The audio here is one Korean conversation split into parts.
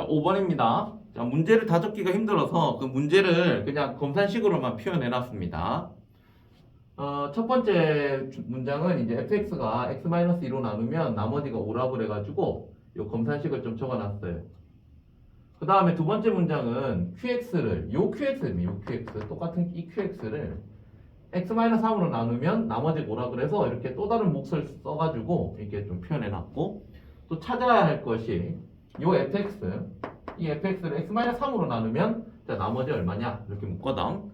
자, 5번입니다. 자, 문제를 다 적기가 힘들어서 그 문제를 그냥 검산식으로만 표현해 놨습니다. 어, 첫 번째 주- 문장은 이제 fx가 x-2로 나누면 나머지가 5라고 그래가지고 요 검산식을 좀 적어놨어요. 그 다음에 두 번째 문장은 qx를 요 qx입니다. 요 qx 똑같은 이 qx를 x-3으로 나누면 나머지 5라 그래서 이렇게 또 다른 몫을 써가지고 이렇게 좀 표현해놨고 또 찾아야 할 것이 요 fx 이 fx를 x-3으로 나누면 자 나머지 얼마냐 이렇게 묶거든.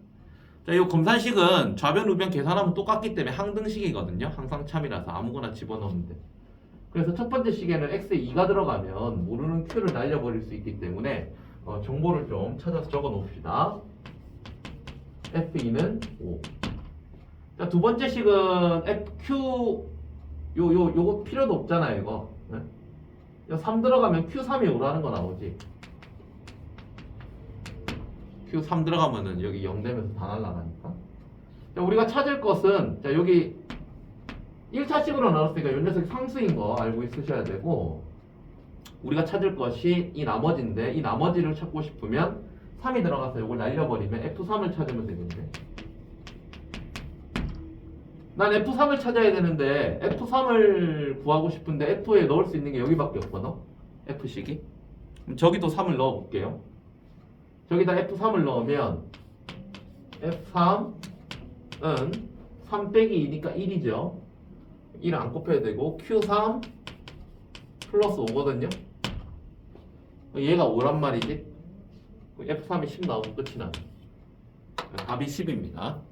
자, 이 검산식은 좌변 우변 계산하면 똑같기 때문에 항등식이거든요. 항상 참이라서 아무거나 집어넣으면 돼. 그래서 첫 번째 식에는 x에 2가 들어가면 모르는 q를 날려버릴 수 있기 때문에 어, 정보를 좀 찾아서 적어 놓읍시다. f2는 5. 자, 두 번째 식은 fq 요 요 요거 필요도 없잖아요, 이거. 네? 3 들어가면 q3이 오라는 거 나오지. q3 들어가면은 여기 0 되면서 다 날라가니까. 자, 우리가 찾을 것은 자, 여기 1차식으로 나눴으니까 요 녀석이 상수인 거 알고 있으셔야 되고 우리가 찾을 것이 이 나머지인데 이 나머지를 찾고 싶으면 3이 들어가서 이걸 날려버리면 F3을 찾으면 되겠네. 난 F3을 찾아야 되는데 F3을 구하고 싶은데 F4에 넣을 수 있는 게 여기밖에 없거든. F식이. 저기도 3을 넣어 볼게요. 저기다 F3을 넣으면 F3은 3 빼기 2니까 1이죠. 1 안 곱해야 되고 Q3 플러스 5거든요. 얘가 5란 말이지. F3이 10 나오면 끝이 나. 답이 10입니다.